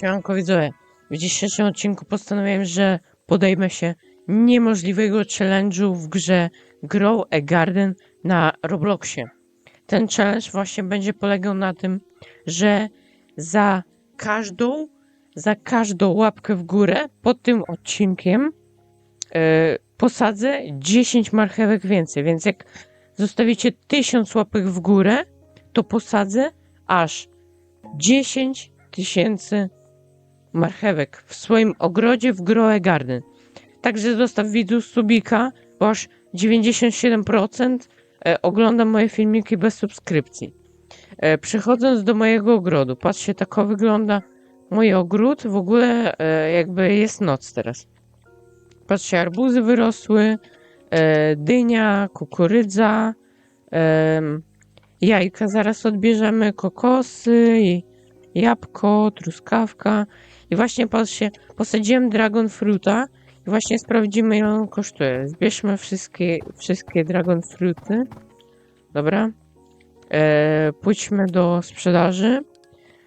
Siemanko widzowie, w dzisiejszym odcinku postanowiłem, że podejmę się niemożliwego challenge'u w grze Grow a Garden na Robloxie. Ten challenge właśnie będzie polegał na tym, że za każdą, za każdą łapkę w górę pod tym odcinkiem e, posadzę 10 marchewek więcej, więc jak zostawicie 1000 łapek w górę, to posadzę aż 10 tysięcy marchewek w swoim ogrodzie w Groe Garden. Także zostaw widzu subika, bo aż 97% e, ogląda moje filmiki bez subskrypcji. E, Przechodząc do mojego ogrodu, patrzcie, tak wygląda mój ogród. W ogóle e, jakby jest noc teraz. Patrzcie, arbuzy wyrosły, e, dynia, kukurydza, jajka zaraz odbierzemy, kokosy, jabłko, truskawka. I właśnie patrzcie, posadziłem dragon fruta i właśnie sprawdzimy ile on kosztuje. Zbierzmy wszystkie, wszystkie dragon fruty. Dobra. E, pójdźmy do sprzedaży.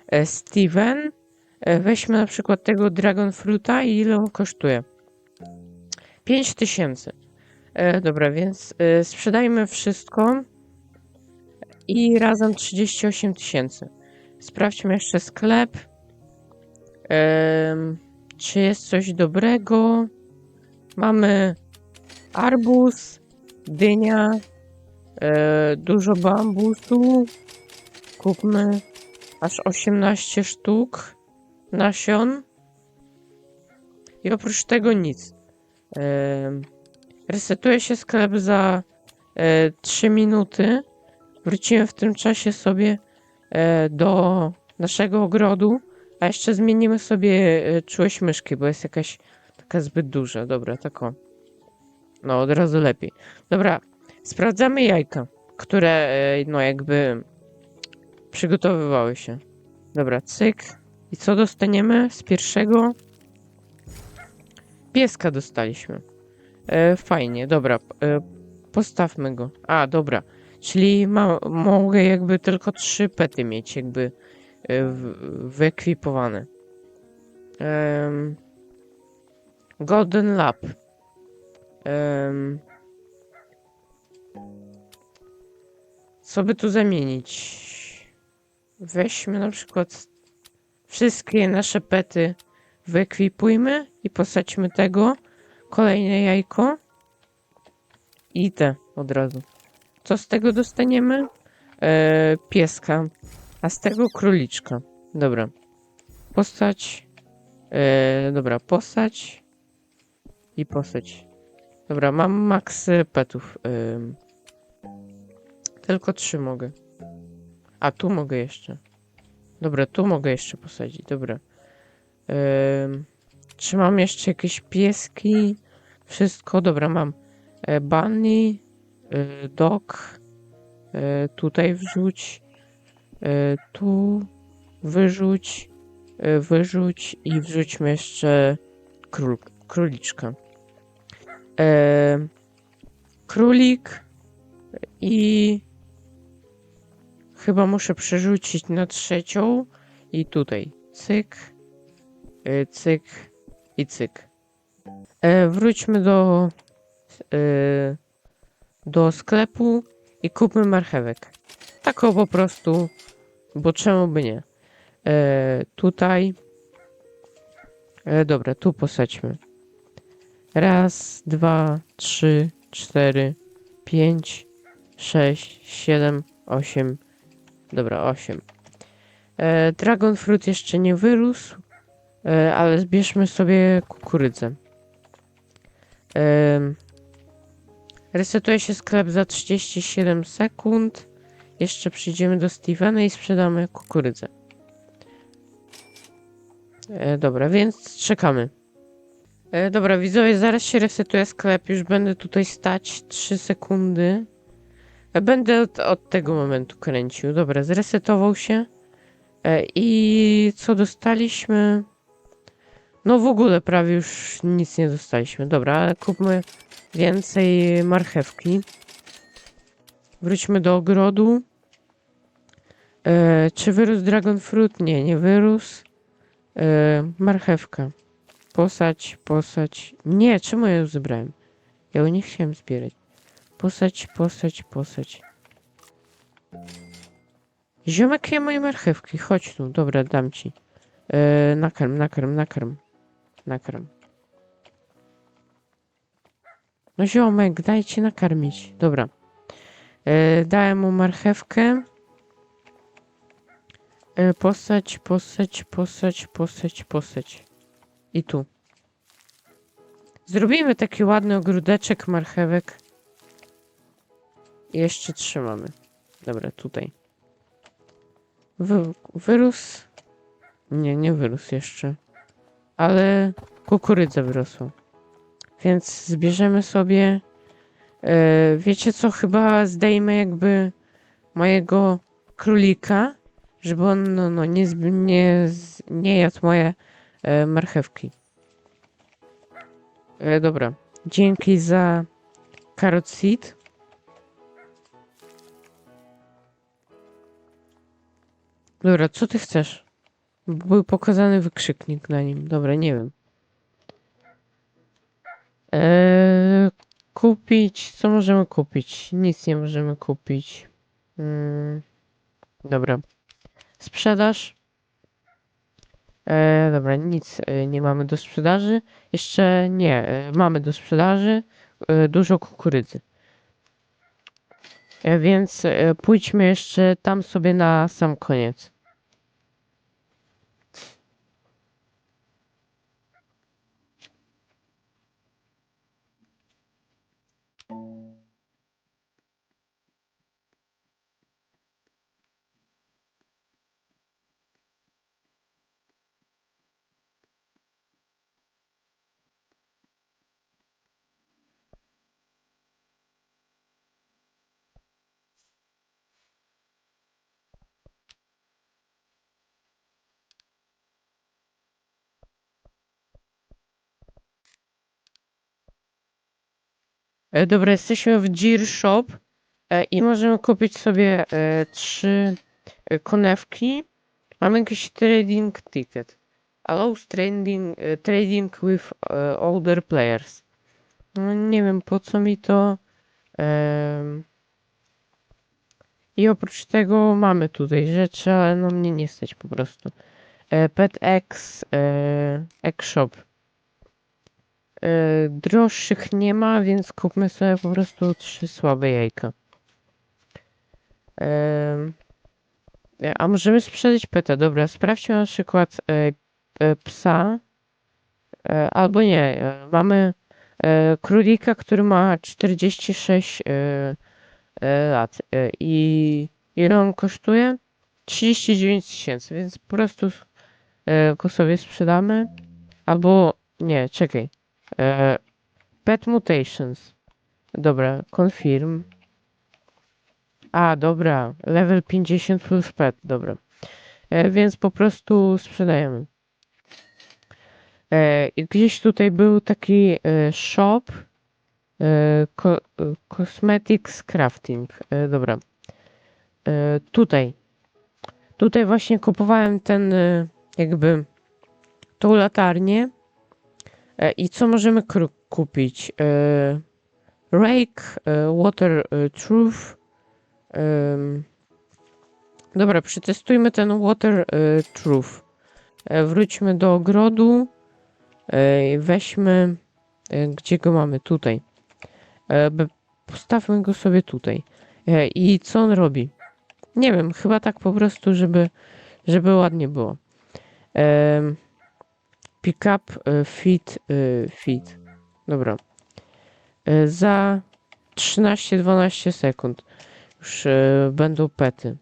E, Steven, e, weźmy na przykład tego dragon fruta i ile on kosztuje. 5000. E, dobra, więc e, sprzedajmy wszystko i razem 38 tysięcy. Sprawdźmy jeszcze sklep. Em, czy jest coś dobrego? Mamy arbuz, dynia, e, dużo bambusu. Kupmy aż 18 sztuk nasion. I oprócz tego nic. Em, resetuje się sklep za e, 3 minuty. Wrócimy w tym czasie sobie e, do naszego ogrodu, a jeszcze zmienimy sobie e, czułość myszki, bo jest jakaś taka zbyt duża. Dobra, taką. No, od razu lepiej. Dobra, sprawdzamy jajka, które e, no jakby przygotowywały się. Dobra, cyk. I co dostaniemy z pierwszego? Pieska dostaliśmy. E, fajnie, dobra. E, postawmy go. A, dobra. Czyli ma, mogę jakby tylko trzy pety mieć jakby e, w- wyekwipowane. Um, Golden Lab. Em, co by tu zamienić? Weźmy na przykład wszystkie nasze pety wyekwipujmy i posadźmy tego. Kolejne jajko. I te od razu. Co z tego dostaniemy? E, pieska. A z tego króliczka. Dobra. Postać. E, dobra, postać. I postać. Dobra, mam max e, petów. Ym. tylko trzy mogę. A tu mogę jeszcze. Dobra, tu mogę jeszcze posadzić. Dobra. Ym. Czy mam jeszcze jakieś pieski? Wszystko. Dobra, mam. E, bunny. E, dog. E, tutaj wrzuć. E, tu wyrzuć. E, wyrzuć i wrzućmy jeszcze król, króliczka. E, królik i chyba muszę przerzucić na trzecią i tutaj cyk, cyk i cyk. Wróćmy do do sklepu i kupmy marchewek. Taką po prostu, bo czemu by nie. E, tutaj. E, dobra, tu posadźmy. Raz, dwa, trzy, cztery, pięć, sześć, siedem, osiem. Dobra, osiem. E, Dragon fruit jeszcze nie wyrósł, e, ale zbierzmy sobie kukurydzę. E, resetuje się sklep za 37 sekund. Jeszcze przyjdziemy do Stevena i sprzedamy kukurydzę. E, dobra, więc czekamy. E, dobra, widzowie, zaraz się resetuje sklep. Już będę tutaj stać 3 sekundy. E, będę od, od tego momentu kręcił. Dobra, zresetował się. E, I co dostaliśmy? No w ogóle prawie już nic nie dostaliśmy. Dobra, kupmy więcej marchewki. Wróćmy do ogrodu. E, czy wyrósł dragon fruit? Nie, nie wyrósł. E, marchewka. Posać, posać. Nie, czemu ja ją zebrałem? Ja ją nie chciałem zbierać. Posać, posać, posać. Ziomek je moje marchewki. Chodź tu. Dobra, dam ci. E, nakarm, nakarm, nakarm. Nakarm. No ziomek, dajcie nakarmić. Dobra. E, dałem mu marchewkę. E, posać, posać, posać, posać, posać. I tu. Zrobimy taki ładny ogródeczek marchewek. I jeszcze trzymamy. Dobra, tutaj. Wy, wyrósł. Nie, nie wyrósł jeszcze. Ale kukurydza wyrosła. Więc zbierzemy sobie. E, wiecie co? Chyba zdejmę jakby mojego królika, żeby on no, no, nie, nie, nie jadł moje e, marchewki. E, dobra. Dzięki za carrot seed. Dobra, co ty chcesz? Był pokazany wykrzyknik na nim. Dobra, nie wiem. Eee, kupić. Co możemy kupić? Nic nie możemy kupić. Mm, dobra. Sprzedaż. Eee, dobra, nic e, nie mamy do sprzedaży. Jeszcze nie, e, mamy do sprzedaży e, dużo kukurydzy. E, więc e, pójdźmy jeszcze tam sobie na sam koniec. E, dobra, jesteśmy w Gear Shop e, i możemy kupić sobie e, trzy konewki. Mamy jakiś trading ticket. Allows trading, trading with older players. No, nie wiem po co mi to. I oprócz tego mamy tutaj rzeczy, ale no mnie nie stać po prostu. E, Pet X, X Shop. E, droższych nie ma, więc kupmy sobie po prostu trzy słabe jajka. E, a możemy sprzedać peta. Dobra, sprawdźmy na przykład e, psa. Albo nie. Mamy królika, który ma 46 e, e, lat. I ile on kosztuje? 39 tysięcy, więc po prostu go sobie sprzedamy. Albo nie, czekaj. E, pet mutations. Dobra, confirm. A, dobra, level 50 plus pet, dobra. E, więc po prostu sprzedajemy. E, gdzieś tutaj był taki e, shop e, e, Cosmetics Crafting. E, dobra. E, tutaj. Tutaj właśnie kupowałem ten e, jakby tą latarnię. I co możemy kupić? E, rake, e, Water e, Truth. dobra, przetestujmy ten Water Truth. Wróćmy do ogrodu. Weźmy. Gdzie go mamy? Tutaj. Postawmy go sobie tutaj. I co on robi? Nie wiem, chyba tak po prostu, żeby, żeby ładnie było. Em, Pick up, e, feed, e. Dobra. E, Za 13-12 sekund już będą pety.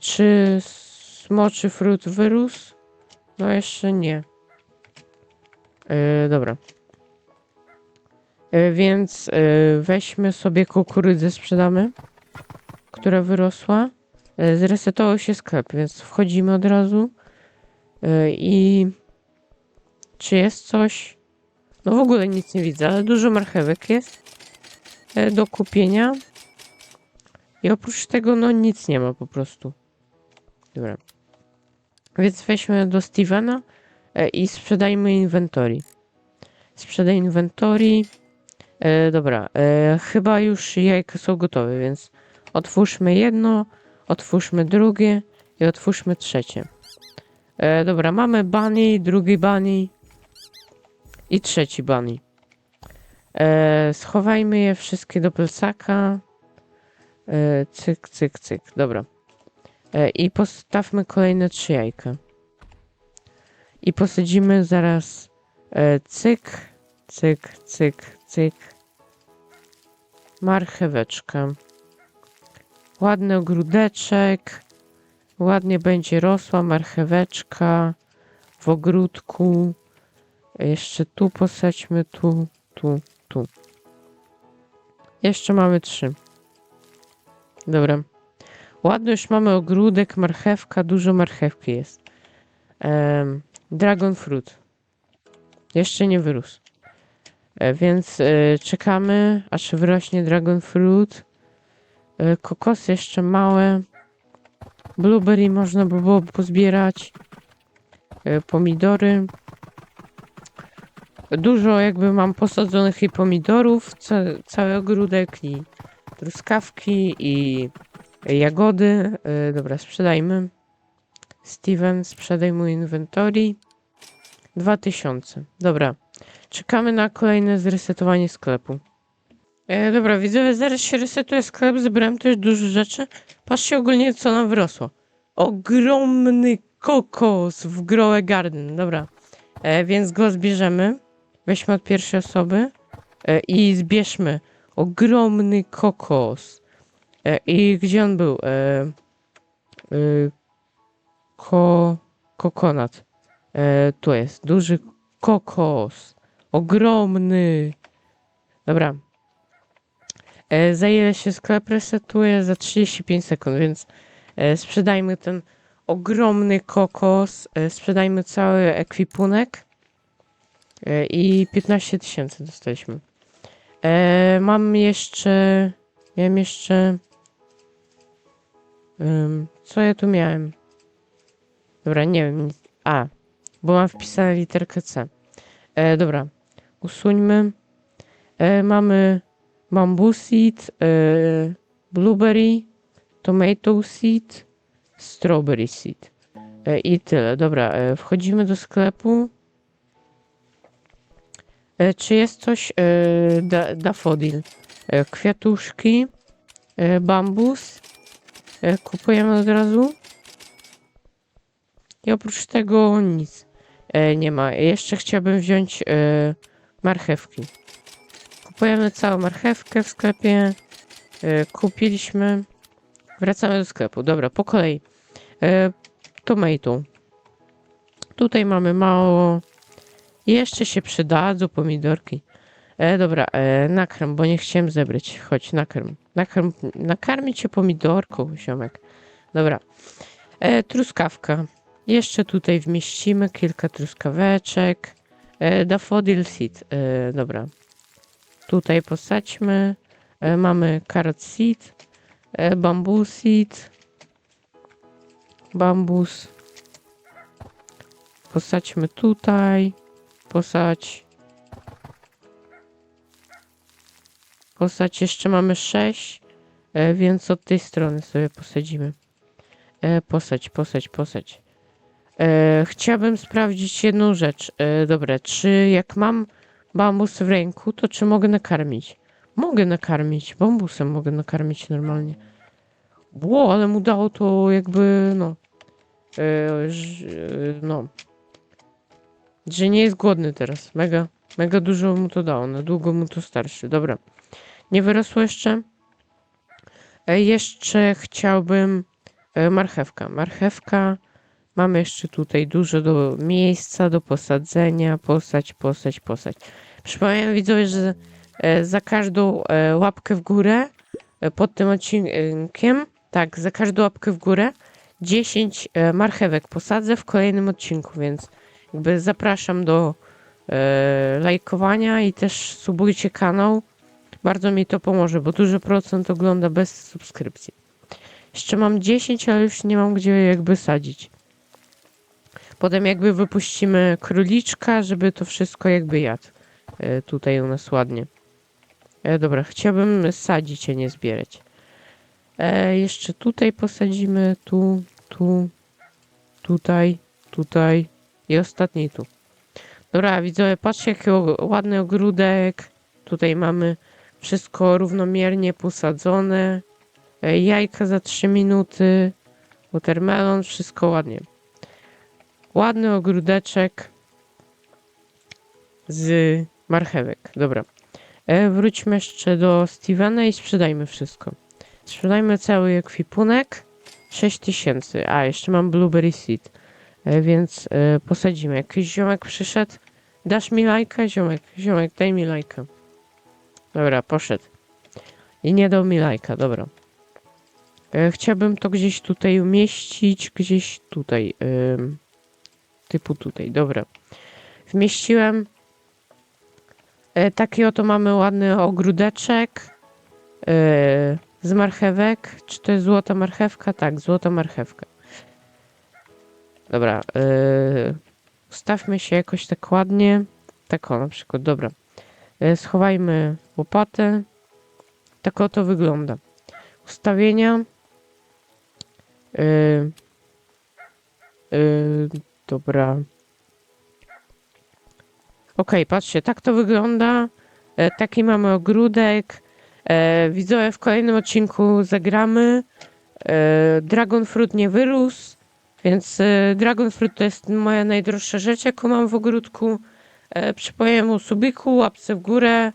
Czy smoczy frut wyrósł? No jeszcze nie. Dobra. Więc weźmy sobie kukurydzę, sprzedamy, która wyrosła. Zresetował się sklep, więc wchodzimy od razu. E, I czy jest coś? No w ogóle nic nie widzę, ale dużo marchewek jest e, do kupienia. I oprócz tego, no nic nie ma po prostu. Dobra. Więc weźmy do Stevena e, i sprzedajmy inventory. Sprzedaj inventory. E, dobra, e, chyba już jajka są gotowe, więc otwórzmy jedno, otwórzmy drugie i otwórzmy trzecie. E, dobra, mamy bunny, drugi bunny i trzeci bunny. E, schowajmy je wszystkie do plecaka. E, cyk, cyk, cyk. Dobra. E, I postawmy kolejne trzy jajka. I posadzimy zaraz e, cyk, cyk, cyk, cyk. Marcheweczkę. Ładny ogródeczek. Ładnie będzie rosła marcheweczka w ogródku. Jeszcze tu posadźmy, tu, tu, tu. Jeszcze mamy trzy. Dobra. Ładny już mamy ogródek, marchewka, dużo marchewki jest. Em, dragon fruit. Jeszcze nie wyrósł. E, więc e, czekamy, aż wyrośnie dragon fruit. E, kokosy jeszcze małe. Blueberry można by było pozbierać. E, pomidory. Dużo jakby mam posadzonych i pomidorów, ca cały ogródek i truskawki i jagody. E, dobra, sprzedajmy. Steven, sprzedaj mój inventory. 2000. Dobra. Czekamy na kolejne zresetowanie sklepu. E, dobra, widzowie, zaraz się resetuje sklep. Zebrałem też dużo rzeczy. Patrzcie ogólnie, co nam wyrosło. Ogromny kokos w Growe Garden. Dobra. E, więc go zbierzemy. Weźmy od pierwszej osoby e, i zbierzmy ogromny kokos. E, I gdzie on był? E, e, ko, kokonat. E, tu jest. Duży kokos. Ogromny. Dobra. E, za ile się sklep resetuje? Za 35 sekund, więc e, sprzedajmy ten ogromny kokos. E, sprzedajmy cały ekwipunek. I 15 tysięcy dostaliśmy. Mam jeszcze. Miałem jeszcze. Co ja tu miałem? Dobra, nie wiem. A, bo mam wpisane literkę C. Dobra, usuńmy. Mamy bamboo seed, e, blueberry, tomato seed, strawberry seed. E, I tyle. Dobra, e, wchodzimy do sklepu. Czy jest coś? E, da, dafodil. Kwiatuszki. Bambus. Kupujemy od razu. I oprócz tego nic nie ma. Jeszcze chciałbym wziąć marchewki. Kupujemy całą marchewkę w sklepie. E, kupiliśmy. Wracamy do sklepu. Dobra, po kolei. E, tomato. Tutaj mamy mało. Jeszcze się przydadzą pomidorki. E, dobra, e, bo nie chciałem zebrać. Chodź, nakarm. nakarm nakarmić cię pomidorką, ziomek. Dobra. E, truskawka. Jeszcze tutaj wmieścimy kilka truskaweczek. E, daffodil seed. E, dobra. Tutaj posadźmy. E, mamy carrot seed. E, bamboo seed. Bambus. Posadźmy tutaj. Posadź. Posadź jeszcze mamy 6, e, więc od tej strony sobie posadzimy. Posadź, posadź, posadź. Chciałbym sprawdzić jedną rzecz. E, dobra, czy jak mam bambus w ręku, to czy mogę nakarmić? Mogę nakarmić. Bambusem mogę nakarmić normalnie. Ło, ale mu dało to jakby, no. Ż, e, no. Że nie jest głodny teraz. Mega, mega dużo mu to dało. Na długo mu to starszy. Dobra. Nie wyrosło jeszcze. E, jeszcze chciałbym e, marchewka. Marchewka. Mamy jeszcze tutaj dużo do miejsca, do posadzenia. Posać, posać, posać. Przypominam widzowie, że e, za każdą e, łapkę w górę e, pod tym odcinkiem, tak, za każdą łapkę w górę 10 e, marchewek posadzę w kolejnym odcinku, więc jakby zapraszam do lajkowania i też subujcie kanał. Bardzo mi to pomoże, bo duży procent ogląda bez subskrypcji. Jeszcze mam 10, ale już nie mam gdzie jakby sadzić. Potem jakby wypuścimy króliczka, żeby to wszystko jakby jadł. E, tutaj u nas ładnie. E, dobra, chciałbym sadzić, a nie zbierać. E, jeszcze tutaj posadzimy, tu, tu, tutaj, tutaj i ostatni tu. Dobra, widzowie, patrzcie jaki ładny ogródek. Tutaj mamy wszystko równomiernie posadzone. Jajka za 3 minuty. Watermelon, wszystko ładnie. Ładny ogródeczek z marchewek. Dobra. E, wróćmy jeszcze do Stevena i sprzedajmy wszystko. Sprzedajmy cały ekwipunek. 6000. A, jeszcze mam blueberry seed. E, więc e, posadzimy. Jakiś ziomek przyszedł. Dasz mi lajka? Ziomek, ziomek, daj mi lajka. Dobra, poszedł. I nie dał mi lajka, dobra. E, chciałbym to gdzieś tutaj umieścić, gdzieś tutaj. Typu tutaj, dobra. Wmieściłem. E, taki oto mamy ładny ogródeczek. E, z marchewek. Czy to jest złota marchewka? Tak, złota marchewka. Dobra. E, ustawmy się jakoś tak ładnie. Tak o, na przykład, dobra. E, schowajmy łopatę. Tak oto wygląda. Ustawienia. Yy, dobra. Okej, patrzcie, tak to wygląda. E, taki mamy ogródek. E, w kolejnym odcinku zagramy. E, Dragon Fruit nie wyrósł, więc e, Dragon Fruit to jest moja najdroższa rzecz, jaką mam w ogródku. E, przypoję mu subiku, łapce w górę.